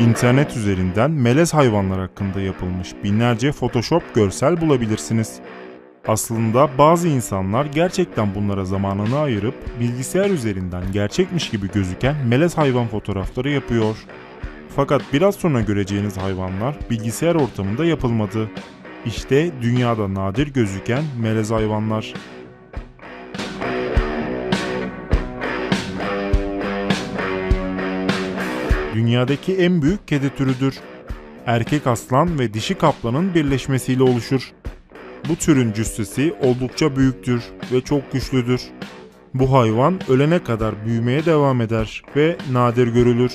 İnternet üzerinden melez hayvanlar hakkında yapılmış binlerce Photoshop görsel bulabilirsiniz. Aslında bazı insanlar gerçekten bunlara zamanını ayırıp bilgisayar üzerinden gerçekmiş gibi gözüken melez hayvan fotoğrafları yapıyor. Fakat biraz sonra göreceğiniz hayvanlar bilgisayar ortamında yapılmadı. İşte dünyada nadir gözüken melez hayvanlar. Dünyadaki en büyük kedi türüdür. Erkek aslan ve dişi kaplanın birleşmesiyle oluşur. Bu türün cüssesi oldukça büyüktür ve çok güçlüdür. Bu hayvan ölene kadar büyümeye devam eder ve nadir görülür.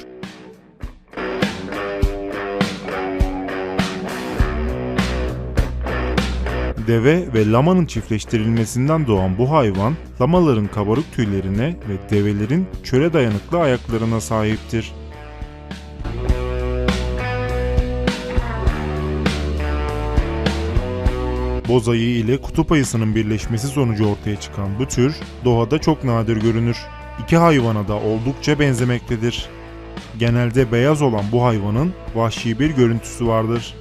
Deve ve lamanın çiftleştirilmesinden doğan bu hayvan, lamaların kabarık tüylerine ve develerin çöle dayanıklı ayaklarına sahiptir. Boz ayı ile kutup ayısının birleşmesi sonucu ortaya çıkan bu tür doğada çok nadir görünür. İki hayvana da oldukça benzemektedir. Genelde beyaz olan bu hayvanın vahşi bir görüntüsü vardır.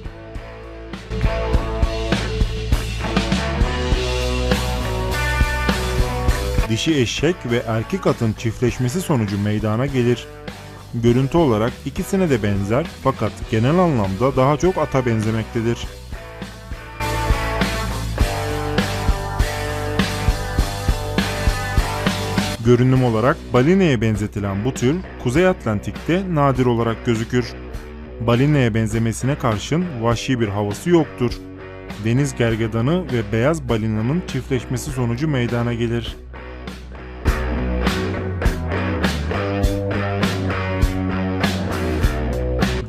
Dişi eşek ve erkek atın çiftleşmesi sonucu meydana gelir. Görüntü olarak ikisine de benzer fakat genel anlamda daha çok ata benzemektedir. Görünüm olarak balineye benzetilen bu tür Kuzey Atlantik'te nadir olarak gözükür. Balineye benzemesine karşın vahşi bir havası yoktur. Deniz gergedanı ve beyaz balinanın çiftleşmesi sonucu meydana gelir.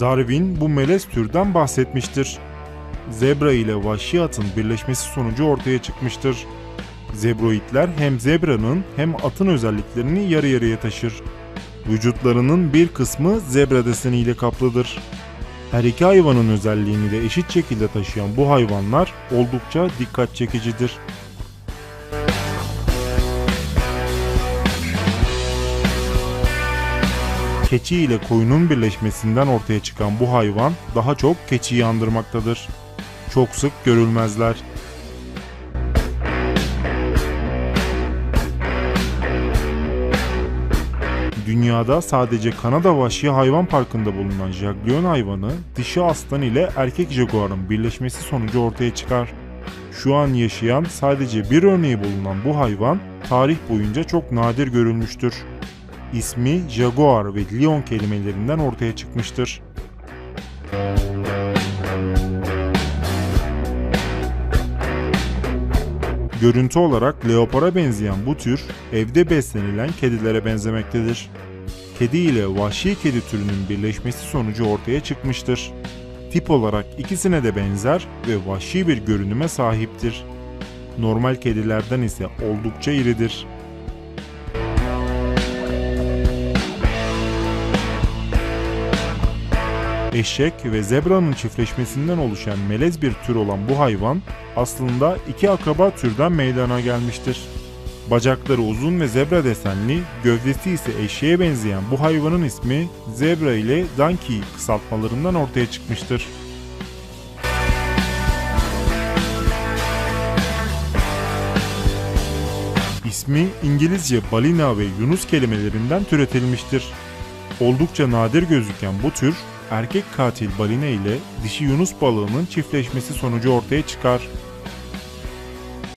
Darwin bu melez türden bahsetmiştir. Zebra ile vahşi atın birleşmesi sonucu ortaya çıkmıştır. Zebroidler hem zebranın hem atın özelliklerini yarı yarıya taşır. Vücutlarının bir kısmı zebra deseniyle kaplıdır. Her iki hayvanın özelliğini de eşit şekilde taşıyan bu hayvanlar oldukça dikkat çekicidir. Keçi ile koyunun birleşmesinden ortaya çıkan bu hayvan daha çok keçiyi andırmaktadır. Çok sık görülmezler. Dünyada sadece Kanada Vahşi Hayvan Parkı'nda bulunan jaglion hayvanı dişi aslan ile erkek jaguarın birleşmesi sonucu ortaya çıkar. Şu an yaşayan sadece bir örneği bulunan bu hayvan tarih boyunca çok nadir görülmüştür. İsmi jaguar ve lion kelimelerinden ortaya çıkmıştır. Görüntü olarak leopara benzeyen bu tür evde beslenilen kedilere benzemektedir. Kedi ile vahşi kedi türünün birleşmesi sonucu ortaya çıkmıştır. Tip olarak ikisine de benzer ve vahşi bir görünüme sahiptir. Normal kedilerden ise oldukça iridir. Eşek ve zebranın çiftleşmesinden oluşan melez bir tür olan bu hayvan aslında iki akraba türden meydana gelmiştir. Bacakları uzun ve zebra desenli, gövdesi ise eşeğe benzeyen bu hayvanın ismi zebra ile donkey kısaltmalarından ortaya çıkmıştır. İsmi İngilizce balina ve yunus kelimelerinden türetilmiştir. Oldukça nadir gözüken bu tür erkek katil balina ile dişi yunus balığının çiftleşmesi sonucu ortaya çıkar.